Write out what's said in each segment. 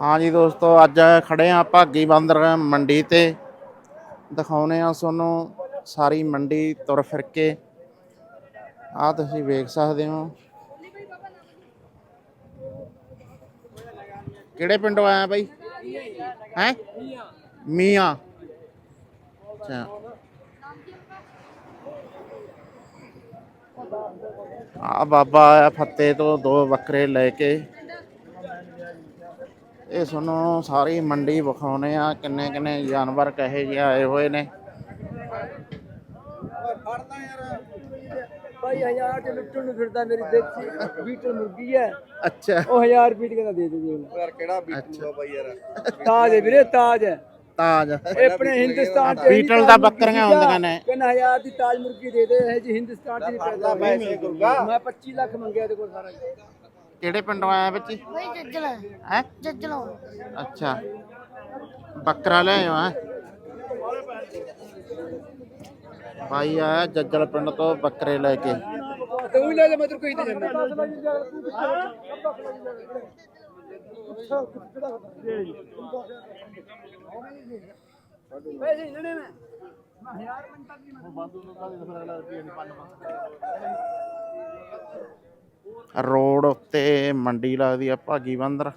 ਹਾਂ ਜੀ ਦੋਸਤੋ, ਅੱਜ ਖੜੇ ਆ ਭਾਗੀ ਬੰਦਰ ਮੰਡੀ ਤੇ। ਦਿਖਾਉਨੇ ਆ ਤੁਹਾਨੂੰ ਸਾਰੀ ਮੰਡੀ ਤੁਰ ਫਿਰ ਕੇ। ਆ ਤੁਸੀਂ ਵੇਖ ਸਕਦੇ ਹੋ। ਕਿਹੜੇ ਪਿੰਡੋਂ ਆਇਆ ਬਾਈ? ਹੈ? ਮੀਆਂ। ਅੱਛਾ। ਆ ਬਾਬਾ ਆਇਆ ਫੱਤੇ ਤੋਂ ਦੋ ਬੱਕਰੇ ਲੈ ਕੇ। ਇਹ ਤੁਹਾਨੂੰ ਸਾਰੀ ਮੰਡੀ ਵਿਖਾਉਨੇ ਆ ਕਿੰਨੇ ਕਿੰਨੇ ਜਾਨਵਰ ਕਹੇ ਜਿਹੇ ਆਏ ਹੋਏ ਨੇ। ਭਾਈ ਹਜ਼ਾਰ ਤੇ ਲੁੱਟਣ ਨੂੰ ਫਿਰਦਾ ਮੇਰੀ ਦੇਖੀ ਬੀਟਲ ਮੁਰਗੀ ਹੈ। ਅੱਛਾ। ਉਹ ਹਜ਼ਾਰ ਰੁਪਏ ਕਹਿੰਦਾ ਦੇ ਦੇ ਦੇ ਯਾਰ ਕਿਹੜਾ ਬੀਟੂਗਾ ਬਾਈ ਯਾਰ? ਤਾਜ ਹੈ ਵੀਰੇ ਤਾਜ ਹੈ। ਤਾਜ। ਇਹ ਆਪਣੇ ਹਿੰਦੁਸਤਾਨ ਚ ਬੀਟਲ ਦਾ ਬੱਕਰੀਆਂ ਹੁੰਦੀਆਂ ਨੇ। ਕਹਿੰਦਾ ਹਜ਼ਾਰ ਦੀ ਤਾਜ ਮੁਰਗੀ ਦੇ ਦੇ ਇਹ ਜੀ ਹਿੰਦੁਸਤਾਨ ਚ ਨਹੀਂ ਪੈਦਾ ਹੋਈ। ਪੈਸੇ ਗੁਰਗਾ। ਮੈਂ 25 ਲੱਖ ਮੰਗਿਆ ਇਹਦੇ ਕੋਲ ਸਾਰਾ। ਕਿਹੜੇ ਪਿੰਡੋਂ ਆਇਆ ਬੱਚੀ? ਬਈ ਜੱਜਲ। ਹੈ? ਜੱਜਲੋਂ। ਅੱਛਾ। ਬੱਕਰਾ ਲੈ ਆਇਆ ਹੈ? ਭਾਈ ਆਇਆ ਜੱਜਲ ਪਿੰਡ ਤੋਂ ਬੱਕਰੇ ਲੈ ਕੇ। ਤੂੰ ਵੀ ਲੈ ਲੈ ਮੈਂ ਤੈਨੂੰ ਕਹੀ ਤੇ ਜਾਂਦਾ। ਪੈਸੇ ਲੈਣੇ ਮੈਂ। ਰੋਡ ਉੱਤੇ ਮੰਡੀ ਲੱਗਦੀ ਆ ਭਾਗੀ ਬੰਦਰ।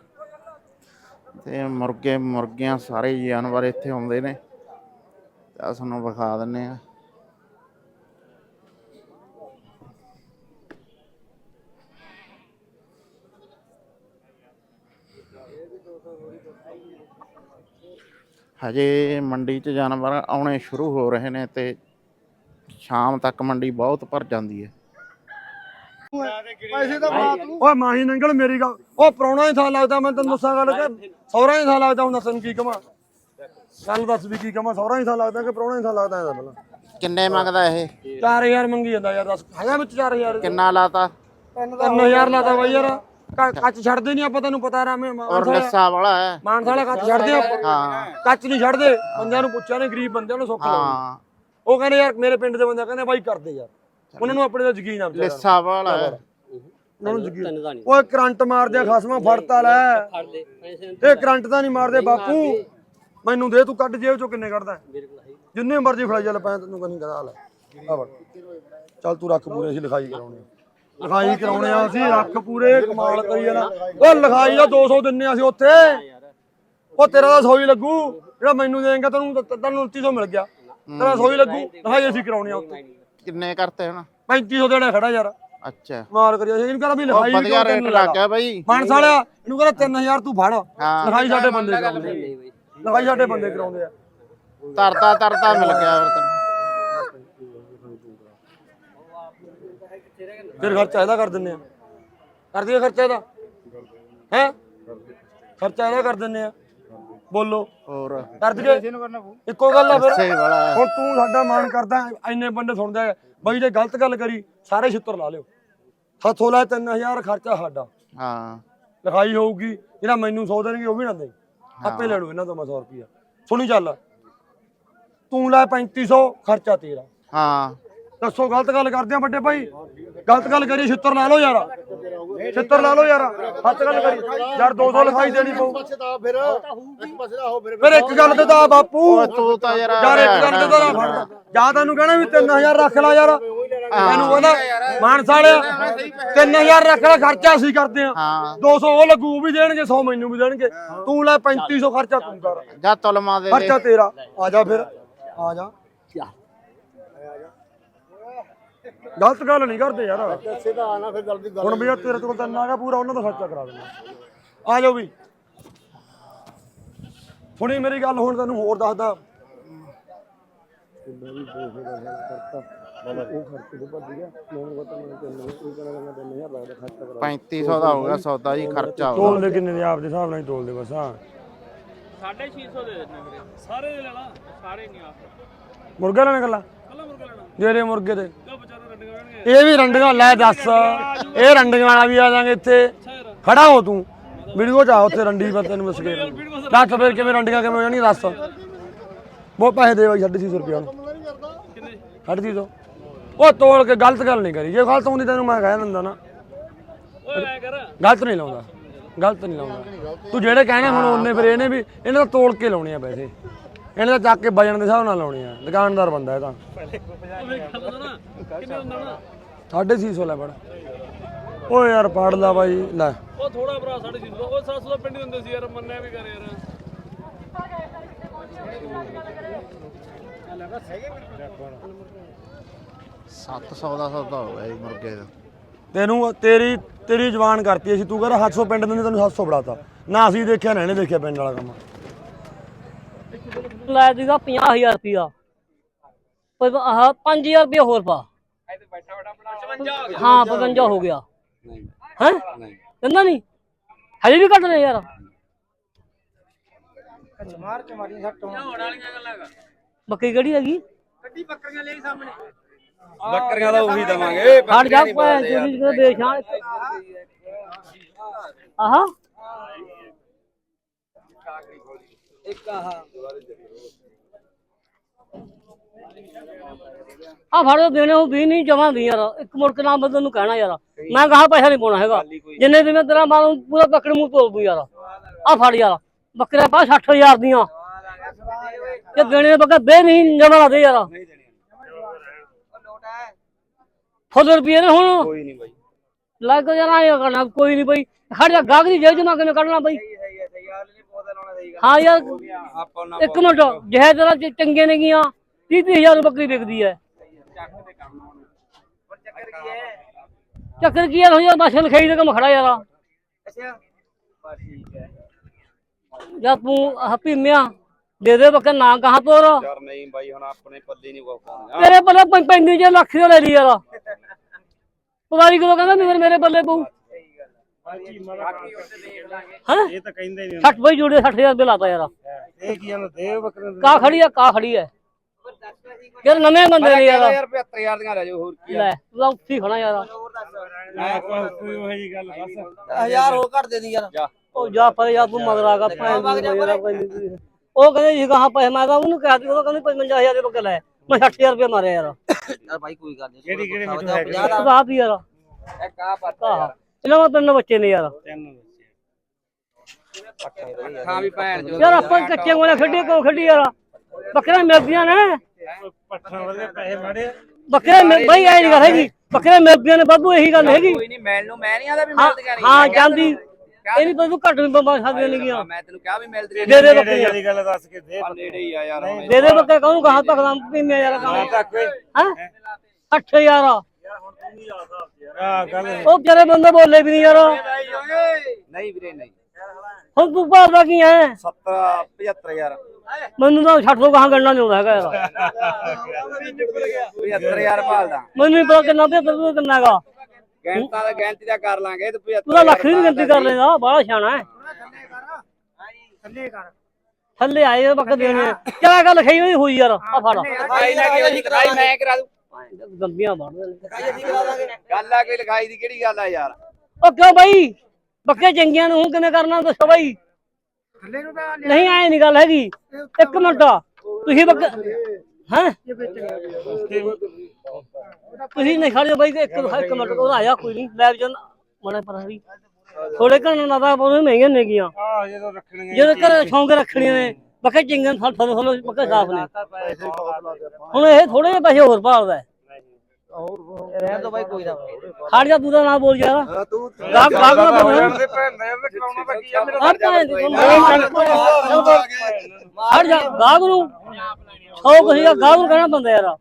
ਤੇ ਮੁਰਗੇ, ਮੁਰਗੀਆਂ ਸਾਰੇ ਜਾਨਵਰ ਇੱਥੇ ਆਉਂਦੇ ਨੇ। ਤਾਂ ਤੁਹਾਨੂੰ ਵਿਖਾ ਦਿੰਨੇ ਆ। ਹਜੇ ਮੰਡੀ 'ਚ ਜਾਨਵਰ ਆਉਣੇ ਸ਼ੁਰੂ ਹੋ ਰਹੇ ਨੇ ਤੇ ਸ਼ਾਮ ਤੱਕ ਮੰਡੀ ਬਹੁਤ ਭਰ ਜਾਂਦੀ ਹੈ। ਪੈਸੇ ਤਾਂ ਪਾ ਤੂੰ ਓਏ ਮਾਹੀ ਨੰਗਲ ਮੇਰੀ ਗੱਲ ਉਹ ਪ੍ਰਾਹੁਣਾ ਹੀ ਥਾਂ ਲੱਗਦਾ ਮੈਂ ਤੈਨੂੰ ਦੱਸਾਂ ਗੱਲ ਕਿ ਸਹੁਰਾ ਹੀ ਥਾਂ ਲੱਗਦਾ ਹੁਣ ਦੱਸਣ ਕੀ ਕਵਾਂ। ਗੱਲ ਦੱਸ ਵੀ ਕੀ ਕਵਾਂ ਸਹੁਰਾ ਹੀ ਥਾਂ ਲੱਗਦਾ ਕਿ ਪ੍ਰਾਹੁਣਾ ਹੀ ਥਾਂ ਲੱਗਦਾ ਇਹਦਾ ਪਹਿਲਾਂ ਕਿੰਨੇ ਮੰਗਦਾ ਇਹ? 4000 ਮੰਗੀ ਜਾਂਦਾ ਯਾਰ ਦੱਸ। ਹੈਗਾ ਵਿੱਚ 4000 ਕਿੰਨਾ ਲਾਤਾ? 3000 ਲਾਤਾ ਬਾਈ ਯਾਰ। ਕ- ਕੱਚ ਛੱਡਦੇ ਨਹੀਂ ਆਪਾਂ ਤੈਨੂੰ ਪਤਾ ਰਾਮੇ ਔਰ ਲੱਸਾ ਵਾਲਾ ਹੈ। ਮਾਨਸਾ ਵਾਲਾ ਕੱਚ ਛੱਡਦੇ ਆਪਾਂ। ਹਾਂ। ਕੱਚ ਨਹੀਂ ਛੱਡਦੇ ਬੰਦਿਆਂ ਨੂੰ ਪੁੱਛਿਆ ਨੇ ਗਰੀਬ ਬੰਦਿਆਂ ਨੂੰ ਸੁੱਖ ਲਾਉਂਦੇ ਹਾਂ ਉਹ ਕਹਿੰਦੇ ਯਾਰ ਮੇਰੇ ਪਿੰਡ ਦੇ ਬੰਦੇ ਕਹਿੰਦੇ ਬਾਈ ਕਰਦੇ ਯਾਰ। ਉਹਨਾਂ ਨੂੰ ਆਪਣੇ ਦਾ ਯਕੀਨ ਆ ਵਿਚਾਰਿਆਂ ਨੂੰ। ਲੱਸਾ ਵਾਲਾ ਹੈ। ਉਹਨਾਂ ਨੂੰ ਯਕੀਨ। ਓਏ ਕਰੰਟ ਮਾਰਦੇ ਖਸਮਾ ਫੜਤਾ ਲੈ। ਇਹ ਕਰੰਟ ਤਾਂ ਨਹੀਂ ਮਾਰਦੇ ਬਾਪੂ। ਮੈਨੂੰ ਦੇ ਤੂੰ ਕੱਢ ਜੇਬ ਚੋਂ ਕਿੰਨੇ ਕੱਢਦਾ ਹੈ? ਜਿੰਨੇ ਮਰਜ਼ੀ ਫੜਾਈ ਚੱਲ ਪੈ ਤੈਨੂੰ ਕਹਿੰਦੀ ਕਰਾ ਲੈ। ਆ ਫੜ ਚੱਲ ਤੂੰ ਰੱਖ ਪੂਰੇ ਅਸੀਂ ਲਿਖਾਈ ਕਰਾਉਣੀ ਆ। ਲਿਖਾਈ ਕਰਾਉਣੇ ਆ ਅਸੀਂ ਰੱਖ ਪੂਰੇ ਕਮਾਲ ਕਰੀ ਜਾਣਾ। ਓ ਲਿਖਾਈ ਦਾ 200 ਦਿੰਨੇ ਆ ਅਸੀਂ ਉੱਥੇ। ਉਹ ਤੇਰਾ ਤਾਂ 100 ਹੀ ਲੱਗੂ। ਜਿਹੜਾ ਮੈਨੂੰ ਦੇਂਗਾ ਤੈਨੂੰ ਤਾਂ- ਤੈਨੂੰ 2900 ਮਿਲ ਗਿਆ। ਤੇਰਾ 100 ਹੀ ਲੱਗੂ। ਲਿਖਾਈ ਅਸੀਂ ਕਰਾਉਣੀ ਆ ਉੱਥੇ। ਕਿੰਨੇ ਕਰਤੇ ਹੁਣ? 3500 ਦੇਣਾ ਖੜਾ ਯਾਰ। ਅੱਛਾ। ਮਾਰ ਕਰੀ ਅਸੀਂ ਇਹਨੂੰ ਕਹਿੰਦਾ ਵੀ ਉਹ ਲਿਖਾਈ ਵੀ ਵਧੀਆ ਕਿਉਂ ਰੇਟ ਤੈਨੂੰ ਲੱਗ ਗਿਆ ਬਾਈ। ਮਾਨਸ ਵਾਲਿਆ ਇਹਨੂੰ ਕਹਿੰਦਾ 3000 ਤੂੰ ਫੜ। ਹਾਂ। ਲਿਖਾਈ ਸਾਡੇ ਬੰਦੇ ਕਰਾਉਂਦੇ ਆ। ਲਿਖਾਈ ਸਾਡੇ ਬੰਦੇ ਕਰਾਉਂਦੇ ਆ। ਤਰਤਾ ਤਰਤਾ ਮਿਲ ਗਿਆ ਫਿਰ ਤੈਨੂੰ। ਫਿਰ ਖਰਚਾ ਇਹਦਾ ਕਰ ਦਿੰਨੇ ਆ। ਕਰ ਦਈਏ ਖਰਚਾ ਇਹਦਾ। ਹੈ? ਖਰਚਾ ਇਹਦਾ ਕਰ ਦਿੰਨੇ ਆ। ਬੋਲੋ। ਹੋਰ। ਕਰ ਦਈਏ ਇੱਕੋ ਗੱਲ ਆ ਫਿਰ। ਸਹੀ ਵਾਲਾ ਹੈ। ਹੁਣ ਤੂੰ ਸਾਡਾ ਮਾਣ ਕਰਦਾ ਇੰਨੇ ਬੰਦੇ ਸੁਣਦੇ ਆ ਬਈ ਜੇ ਗਲਤ ਗੱਲ ਕਰੀ ਸਾਰੇ ਛਿੱਤਰ ਲਾ ਲਿਓ। ਹੱਥੋਂ ਲੈ 3000 ਖਰਚਾ ਸਾਡਾ। ਹਾਂ। ਲਿਖਾਈ ਹੋਊਗੀ ਜਿਹੜਾ ਮੈਨੂੰ 100 ਦੇਣਗੇ ਉਹ ਵੀ ਨਾ ਦੇ ਆਪੇ ਲੈ ਲਓ ਇਹਨਾਂ ਤੋਂ ਮੈਂ 100 ਰੁਪਿਆ ਸੁਣੀ ਚੱਲ। ਤੂੰ ਲੈ 3500 ਖਰਚਾ ਤੇਰਾ। ਹਾਂ। ਦੱਸੋ ਗਲਤ ਗੱਲ ਕਰਦੇ ਆ ਵੱਡੇ ਭਾਈ? ਗਲਤ ਗੱਲ ਕਰੀ ਛਿੱਤਰ ਲਾ ਲਓ ਯਾਰ। ਛਿੱਤਰ ਲਾ ਲਓ ਯਾਰ। ਹੱਥ ਗੱਲ ਕਰੀ। ਯਾਰ 200 ਲਿਖਾਈ ਦੇਣੀ ਪਊ। ਫਿਰ ਇੱਕ ਫਿਰ ਗੱਲ ਤੇ ਤਾਂ ਬਾਪੂ। ਓਏ ਤੂੰ ਤਾਂ ਯਾਰ ਯਾਰ ਇੱਕ ਗੱਲ ਤੇ ਤਾਂ ਨਾ ਫੜ ਜਾਂ ਤੈਨੂੰ ਕਹਿਣਾ ਵੀ 3000 ਰੱਖ ਲੈ ਯਾਰ। ਤੈਨੂੰ ਕਹਿੰਦਾ ਮਾਨਸਾ ਵਾਲਿਆ 3000 ਰੱਖ ਲੈ ਖਰਚਾ ਅਸੀਂ ਕਰਦੇ ਆ ਹਾਂ। 200 ਉਹ ਲੱਗੂ ਵੀ ਦੇਣਗੇ 100 ਮੈਨੂੰ ਵੀ ਦੇਣਗੇ। ਤੂੰ ਲੈ 3500 ਖਰਚਾ ਤੂੰ ਕਰ। ਜਾ ਤੁਲਮਾ ਦੇ ਦੇ ਖਰਚਾ ਤੇਰਾ। ਆ ਜਾ ਫਿਰ। ਆ ਜਾ। ਗਲਤ ਗੱਲ ਨਹੀਂ ਕਰਦੇ ਯਾਰ। ਸਿੱਧਾ ਆਣਾ ਫਿਰ ਗਲਤੀ ਹੁਣ ਵੀ ਤੇਰੇ ਕੋਲ ਤਾਂ ਇੰਨਾ ਹੈਗਾ ਪੂਰਾ ਉਹਨਾਂ ਦਾ ਖਰਚਾ ਕਰਾ ਦੇਣਾ। ਆ ਜਾਓ ਵੀ। ਹੁਣੀ ਮੇਰੀ ਗੱਲ ਹੁਣ ਤੈਨੂੰ ਹੋਰ ਦੱਸਦਾ। ਉਹ ਖਰਚੇ ਦੇ ਭੱਜ ਗਿਆ। ਮੈਨੂੰ ਪਤਾ ਨਹੀਂ ਕਿੰਨੇ ਕੋਈ ਕਹਿੰਦਾ ਮੈਂ 3000 ਲੱਗਦਾ ਖਰਚਾ ਕਰਾ 3500 ਦਾ ਹੋਊਗਾ ਸੌਦਾ ਜੀ ਖਰਚਾ ਹੋਊਗਾ। ਤੋਲ ਦੇ ਕਿੰਨੇ ਦੇ ਆਪ ਦੇ ਹਿਸਾਬ ਨਾਲ ਹੀ ਤੋਲ ਦੇ ਬਸ ਹਾਂ। 650 ਦੇ ਦੇਣਾ ਵੀਰੇ। ਸਾਰੇ ਦੇ ਲੈਣਾ? ਸਾਰੇ ਨਹੀਂ ਆਪ। ਮੁਰਗਾ ਲੈਣਾ ਕੱਲਾ? ਕੱਲਾ ਮੁਰਗਾ ਲੈਣਾ। ਦੇ ਦੇ ਮੁਰਗੇ ਦੇ। ਇਹ ਵੀ ਰੰਡੀਆਂ ਲੈ ਦੱਸ। ਇਹ ਰੰਡੀਆਂ ਵਾਲਾ ਵੀ ਆ ਜਾਾਂਗੇ ਇੱਥੇ। ਖੜਾ ਹੋ ਤੂੰ। ਵੀਡੀਓ ਚ ਆ ਉੱਥੇ ਰੰਡੀ ਮੈਂ ਤੈਨੂੰ ਕੇ ਦੱਸ ਫਿਰ ਕਿਵੇਂ ਰੰਡੀਆਂ ਕਿਵੇਂ ਹੋ ਜਾਣੀਆਂ ਦੱਸ। ਬਹੁਤ ਪੈਸੇ ਦੇ ਬਾਈ 650 ਰੁਪਏ ਨੂੰ। ਕਿੰਨੇ 650 ਉਹ ਤੋਲ ਕੇ ਗਲਤ ਗੱਲ ਨਹੀਂ ਕਰੀ। ਜੇ ਗਲਤ ਹੁੰਦੀ ਤੈਨੂੰ ਮੈਂ ਕਹਿ ਦਿੰਦਾ ਨਾ। ਓਏ ਐ ਕਰ। ਗਲਤ ਨਹੀਂ ਲਾਉਂਦਾ। ਗਲਤ ਨਹੀਂ ਲਾਉਂਦਾ। ਤੂੰ ਜਿਹੜੇ ਕਹਿਣੇ ਹੁਣ ਉਹਨੇ ਫਿਰ ਇਹਨੇ ਵੀ ਇਹਨਾਂ ਦਾ ਤੋਲ ਕੇ ਲਾਉਣੇ ਆ ਪੈਸੇ। ਇਹਨੇ ਤਾਂ ਚੱਕ ਕੇ ਵਜਣ ਦੇ ਹਿਸਾਬ ਨਾਲ ਲਾਉਣੇ ਆ। ਦੁਕਾਨਦਾਰ ਬੰਦਾ ਇਹ ਤਾਂ। ਕਿੰਨੇ ਹੁੰਦਾ ਨਾ 650 ਲੈ ਫੜ। ਓਏ ਯਾਰ ਫੜ ਲਾ ਬਾਈ ਲੈ। ਉਹ ਥੋੜਾ ਭਰਾ 650 ਉਹ 700 ਦਾ ਪਿੰਡ ਹੀ ਹੁੰਦੇ ਸੀ ਯਾਰ ਮੰਨਿਆ ਵੀ ਕਰ ਯਾਰ। 700 ਦਾ ਸੌਦਾ ਹੋ ਗਿਆ ਜੀ ਮੁਰਗੇ ਦਾ। ਤੈਨੂੰ ਤੇਰੀ ਤੇਰੀ ਜਵਾਨ ਕਰਤੀ ਅਸੀਂ ਤੂੰ ਕਹਿੰਦਾ 700 ਪਿੰਡ ਦੇ ਤੈਨੂੰ 700 ਫੜਾਤਾ। ਨਾ ਅਸੀਂ ਦੇਖਿਆ ਨਾ ਇਹਨੇ ਦੇਖਿਆ ਪਿੰਡ ਵਾਲਾ ਕੰਮ। ਲੈ ਦੀਗਾ 50000 ਰੁਪਿਆ ਪਰ ਆਹ 5000 ਰੁਪਿਆ ਹੋਰ ਪਾ। ਹਾਂ 55 ਹੋ ਗਿਆ। ਹੈ? ਕਹਿੰਦਾ ਨਹੀਂ। ਹਜੇ ਵੀ ਕੱਟ ਲੈ ਯਾਰ। ਬੱਕਰੀ ਕਿਹੜੀ ਹੈਗੀ? ਬੱਕਰੀਆਂ ਦਾ ਉਹੀ ਦਵਾਂਗੇ। ਹਟ ਜਾ ਭੈਣ ਚੋਦੀ ਕਿਤੇ ਬੇਸ਼ਾਂ ਆਹਾ। ਆ ਫੜੋ ਦੇਣੇ ਉਹ ਵੀ ਨਹੀਂ ਜਮਾ ਦੀ ਯਾਰ ਇੱਕ ਮੁੜ ਕੇ ਨਾਮ ਬਦਲ ਨੂੰ ਕਹਿਣਾ ਯਾਰ। ਮੈਂ ਕਹਾ ਪੈਸਾ ਨਹੀਂ ਪਾਉਣਾ ਹੈਗਾ। ਜਿੰਨੇ ਦਿਨ ਤੇਰਾ ਮਾਲ ਪੂਰਾ ਬੱਕਰੇ ਮੂੰਹ ਤੋਲ ਦੂ ਯਾਰ। ਆ ਫੜ ਯਾਰ। ਬੱਕਰੇ ਪਾ 60000 ਦੀਆਂ। ਜੇ ਦੇਣੇ ਬੱਕਰੇ ਬੇ ਨਹੀਂ ਜਮਾ ਦੇ ਯਾਰ। ਫੁੱਲ ਰੁਪਏ ਨੇ ਹੁਣ। ਕੋਈ ਨਹੀਂ ਬਾਈ। ਲੱਗ ਜਾਣਾ ਇਹ ਕਰਨਾ ਕੋਈ ਨਹੀਂ ਬਈ। ਖੜ ਜਾ ਗਾਗ ਦੀ ਜੇਬ ਜਮਾ ਕਿਵੇਂ ਕੱਢਣਾ ਬਈ। ਹਾਂ ਯਾਰ ਆਪਾਂ ਨਾ ਇੱਕ ਮਿੰਟ ਜਿਹੇ ਤੇਰਾ ਚ- ਚੰਗੇ ਨੇ ਗੀਆਂ 30 ਹਜ਼ਾਰ ਬੱਕਰੀ ਵਿਕਦੀ ਹੈ। ਚੱਕਰ ਕੀ ਹੈ? ਹੁਣ ਬਸ ਲਖਾਈ ਦਾ ਕੰਮ ਖੜਾ ਯਾਰ। ਜਾਂ ਤੂੰ ਹੱਪੀ ਮਿਆ ਦੇ ਦੇ ਬੱਕਰ ਨਾ ਕਹਾਂ ਤੋਰ। ਯਾਰ ਨਹੀਂ ਬਾਈ ਹੁਣ ਆਪਣੇ ਪੱਲੇ ਨਹੀਂ ਕੋਈ ਪਾਉਂਦਾ। ਤੇਰੇ ਬੱਲੇ ਪੰ- ਪੈਂਦੀ ਜੇ ਲੱਖ ਦਾ ਲੈ ਲਈ ਯਾਰ। ਪਵਾਰੀ ਕਦੋਂ ਕਹਿੰਦਾ ਮੇਰੇ ਮੇਰੇ ਬੱਲੇ ਪਊ? ਹਾਂ? ਇਹ ਤਾਂ ਕਹਿੰਦੇ ਨਹੀਂ 60 ਬਈ ਜੋੜੇ 60000 ਰੁਪਏ ਲਾਤਾ ਯਾਰ। ਇਹ ਕੀ ਜਾਂਦਾ ਦੇ ਬੱਕਰੇ ਕਾ ਖੜੀ ਆ ਕਾ ਖੜੀ ਹੈ ਯਾਰ ਨਵੇਂ ਬੰਦੇ ਨੇ ਯਾਰ। ਯਾਰ 75000 ਦੀਆਂ ਲੈ ਜਾਓ ਹੋਰ ਕੀ ਲੈ ਤੂੰ ਉੱਥੇ ਹੀ ਖੜਾ ਯਾਰ। ਮੈਂ ਕੋਈ ਉਹ ਜੀ ਗੱਲ ਬਸ ਹਜ਼ਾਰ ਹੋਰ ਘੱਟ ਦੇ ਦੀ ਯਾਰ। ਉਹ ਜਾ ਪਰ ਯਾਰ ਤੂੰ ਮਗਰ ਆ ਗਾ ਭੈਣ ਦੀ ਮੇਰਾ ਕੋਈ ਨਹੀਂ। ਉਹ ਕਹਿੰਦੇ ਜੀ ਕਹਾਂ ਪੈਸੇ ਮੈਂ ਤਾਂ ਉਹਨੂੰ ਕਿਹਾ ਸੀ ਉਹ ਕਹਿੰਦੀ 55000 ਦੇ ਬੱਕੇ ਲੈ। ਮੈਂ 60000 ਰੁਪਏ ਮਾਰਿਆ ਯਾਰ। ਯਾਰ ਬਾਈ ਕੋਈ ਗੱਲ ਨਹੀਂ ਕਿਹੜੀ ਕਿਹੜੀ ਮਿੱਠੂ ਦਾ ਹੈਗੀ? 50 ਦਾ ਰਾਤ ਹੀ ਯਾਰ। ਆ ਪੱਤਾ ਆਹ। ਇਹਨਾਂ ਕੋਲ ਤਿੰਨ ਬੱਚੇ ਨੇ ਯਾਰ। ਤਿੰਨ ਬੱਚੇ। ਖਾਂ ਵੀ ਭੈਣ ਜੋ ਯਾਰ ਆਪਾਂ ਕੱਚੇ ਕੋਲੇ ਖੇਡੀ ਕੋ ਖੇਡੀ ਯਾਰ। ਬੱਕਰੇ ਮਿਲਦੀਆਂ ਨੇ। ਪੱਠਾ ਵਧੇ ਪੈਸੇ ਮਾੜੇ ਬੱਕਰੇ ਮਿਲ- ਬਈ ਐ ਨਹੀਂ ਗੱਲ ਹੈਗੀ। ਬੱਕਰੇ ਮਿਲਦੀਆਂ ਨੇ ਬਾਬੂ ਇਹੀ ਗੱਲ ਹੈਗੀ। ਕੋਈ ਨਹੀਂ ਮੈਲ ਨੂੰ ਮੈਂ ਨਹੀਂ ਆਦਾ ਵੀ ਮਿਲਦੀਆਂ ਨਹੀਂ। ਹਾਂ ਜਾਂਦੀ ਇਹ ਨਹੀਂ ਤੂੰ ਘੱਟ ਵੀ ਬੰਬਾ ਸਕਦੇ ਨੇ ਗਿਆ ਮੈਂ ਤੈਨੂੰ ਕਿਹਾ ਵੀ ਮਿਲਦੀਆਂ ਦੇ ਦੇ ਨੇੜੇ ਬੱਕਰੀਆਂ। ਵਾਲੀ ਗੱਲ ਦੱਸ ਕੇ ਦੇ ਨੇੜੇ ਹੀ ਆ ਯਾਰ। ਦੇ ਦੇ ਬੱਕਰੇ ਕਹੂੰ ਕਹਾਂ ਤੱਕ ਦਮ ਪੀਨੇ ਯਾਰ ਕਹਾਂ। ਤੱਕ ਓਏ ਹੈ? 8000 ਆ। ਗੱਲ ਉਹ ਜਿਹੜੇ ਬੰਦੇ ਬੋਲੇ ਵੀ ਨਹੀਂ ਯਾਰ। ਨਹੀਂ ਵੀਰੇ ਨਹੀਂ। ਹੁਣ ਤੂੰ ਭਾਲਦਾ ਕੀ ਹੈ 70 75000 ਮੈਨੂੰ ਤਾਂ ਛੱਡ ਤੋਂ ਕਹਾਂ ਗੰਨਾ ਨਹੀਂ ਆਉਂਦਾ ਹੈਗਾ ਯਾਰ। 75000 ਭਾਲਦਾ। ਮੈਨੂੰ ਨਹੀਂ ਪਤਾ ਕਿੰਨਾ ਤੇ ਤੂੰ ਕਿੰਨਾ ਹੈਗਾ। ਗੈਂਤਾ ਦਾ ਗੈਂਤੀ ਦਾ ਕਰ ਲਾਂਗੇ ਤੇ 75 ਤੂੰ ਤਾਂ ਲੱਖ ਦੀ ਗਿਣਤੀ ਕਰ ਲੈਂਦਾ ਬੜਾ ਸਿਆਣਾ ਹੈ ਥੱਲੇ ਆਏ ਬੱਕ ਦੇਣੇ ਕਿਆ ਗੱਲ ਖਈ ਹੋਈ ਹੋਈ ਯਾਰ ਆ ਫੜ। ਨਾ ਕਿ ਮੈਂ ਕਰਾ ਦੂੰ। ਗੰਦੀਆਂ ਮਾਰਦੇ ਨੇ। ਗੱਲ ਆ? ਕੋਈ ਲਿਖਾਈ ਦੀ ਕਿਹੜੀ ਗੱਲ ਆ ਯਾਰ? ਉਹ ਕਿਉਂ ਬਾਈ? ਬੱਕੇ ਚੰਗੀਆਂ ਨੂੰ ਹੁਣ ਕਿਵੇਂ ਕਰਨਾ ਦੱਸੋ ਬਾਈ? ਨਹੀਂ ਆਏ ਨਹੀਂ ਗੱਲ ਹੈਗੀ। ਇੱਕ ਮਿੰਟ। ਤੁਸੀਂ ਬੱਕ ਹੈ? ਤੁਸੀਂ ਨਹੀਂ ਖੜੇ ਬਾਈ ਇੱਕ ਇੱਕ ਮਿੰਟ ਉਹ ਆਇਆ ਕੋਈ ਨਹੀਂ। ਲੈ ਜਨ ਮਣੇ ਪਰ ਹਰੀ ਥੋੜੇ ਘਣ ਨਾ ਤਾਂ ਬਹੁਤ ਮਹਿੰਗੀਆਂ ਨੇ ਗੀਆਂ ਆ ਜਦੋਂ ਰੱਖਣੀਆਂ ਜਦੋਂ ਘਰ ਸ਼ੌਂਕ ਰੱਖਣੀਆਂ ਨੇ ਬੱਕੇ ਚੰਗੀਆਂ ਫਲ ਫਲ ਫਲ ਬੱਕੇ ਸਾਫ਼ ਨੇ। ਹੁਣ ਇਹ ਥੋੜੇ ਜਿਹੇ ਪੈਸੇ ਹੋਰ ਭਾਲਦਾ ਹੈ। ਰਹਿਣ ਦੋ ਬਾਈ ਕੋਈ ਨਾ। ਖੜ ਜਾ ਤੂੰ ਤਾਂ ਨਾ ਬੋਲ ਯਾਰ। ਤੂੰ ਨਾ ਬੋਲ ਭੈਣ ਕੀ ਆ ਮੇਰਾ ਹਟ ਜਾ ਗਾਗ ਨੂੰ। ਗਾਗ ਨੂੰ ਕਹਿਣਾ ਬੰਦਾ ਯਾਰ।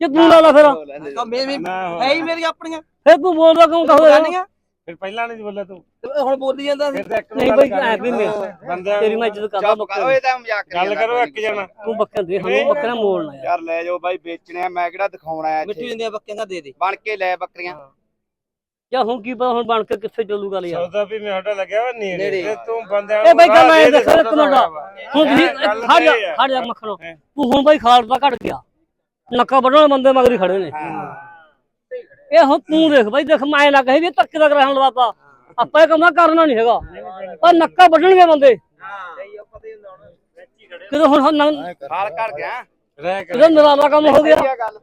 ਜੇ ਤੂੰ ਲਾ ਲਾ ਫਿਰ। ਤਾਂ ਮੈਂ ਵੀ ਹੈ ਹੀ ਮੇਰੀ ਆਪਣੀਆਂ। ਫਿਰ ਤੂੰ ਬੋਲਦਾ ਕਿਉਂ ਕਹੋ ਯਾਰ ਜਾਨੀਆਂ ਫਿਰ ਪਹਿਲਾਂ ਨਹੀਂ ਬੋਲਿਆ ਤੂੰ। ਤੇ ਹੁਣ ਬੋਲੀ ਜਾਂਦਾ ਸੀ। ਫਿਰ ਤਾਂ ਇੱਕ ਨੂੰ ਨਹੀਂ ਗੱਲ ਬਈ ਕਰ ਐ ਵੀ ਮੈਂ ਬੰਦਿਆਂ ਤੇਰੀ ਮੈਂ ਇੱਜ਼ਤ ਕਰਦਾ ਚੁੱਪ ਕਰ ਬੱਕਰੇ ਓਏ ਤਾਂ ਮਜ਼ਾਕ ਕਰੀ ਗੱਲ ਜਾਂਦਾ ਕਰੋ ਇੱਕ ਜਣਾ। ਤੂੰ ਬੱਕਰੇ ਦੇ ਸਾਨੂੰ ਬੱਕਰਾ ਮੋੜਨਾ ਯਾਰ। ਯਾਰ ਲੈ ਜਾਓ ਬਾਈ ਵੇਚਣੇ ਆ ਮੈਂ ਕਿਹੜਾ ਦਿਖਾਉਣਾ ਆ ਮਿੱਠੂ ਇੱਥੇ? ਜਿੰਦੀਆਂ ਬੱਕੀਆਂ ਦਾ ਦੇ ਦੇ। ਬਣ ਕੇ ਲੈ ਬੱਕਰੀਆਂ। ਜਾਂ ਹੁਣ ਕੀ ਪਤਾ ਹੁਣ ਬਣ ਕੇ ਕਿੱਥੇ ਚੱਲੂ ਗੱਲ ਯਾਰ। ਸੌਦਾ ਵੀ ਮੇਰਾ ਲੱਗਿਆ ਵਾ ਨੇੜੇ ਨੇੜੇ। ਤੇ ਤੂੰ ਬੰਦਿਆਂ ਇਹ ਬਈ ਗੱਲ ਐ ਦੇ ਦੇ ਦੇਖੋ ਇੱਕ ਮਿੰਟ। ਹੁਣ ਤੁਸੀਂ ਖੜ ਜਾ। ਖੜ ਜਾ ਮੱਖਣੋ। ਤੂੰ ਹੁਣ ਬਈ ਖਾਲਸਾ ਘਟ ਗਿਆ। ਨੱਕਾ ਵੱਢਣ ਵਾਲੇ ਬੰਦੇ ਮਗਰੀ ਖੜੇ ਨੇ। ਇਹ ਹੁਣ ਤੂੰ ਦੇਖ ਬਈ ਦੇਖ ਮੈਂ ਨਾ ਕਹੀ ਵੀ ਧੱਕੇ ਦਾ ਗ੍ਰਹਿਣ ਲਵਾਤਾ। ਆਪਾਂ ਇਹ ਕੰਮ ਕਰਨਾ ਨਹੀਂ ਹੈਗਾ। ਪਰ ਨੱਕਾ ਵੱਢਣਗੇ ਬੰਦੇ। ਕਿਦੋਂ ਹੁਣ ਹਾਲ ਕਰ ਗਿਆ। ਇਹਦਾ ਨਰਾਲਾ ਕੰਮ ਹੋ ਗਿਆ। ਗੱਲ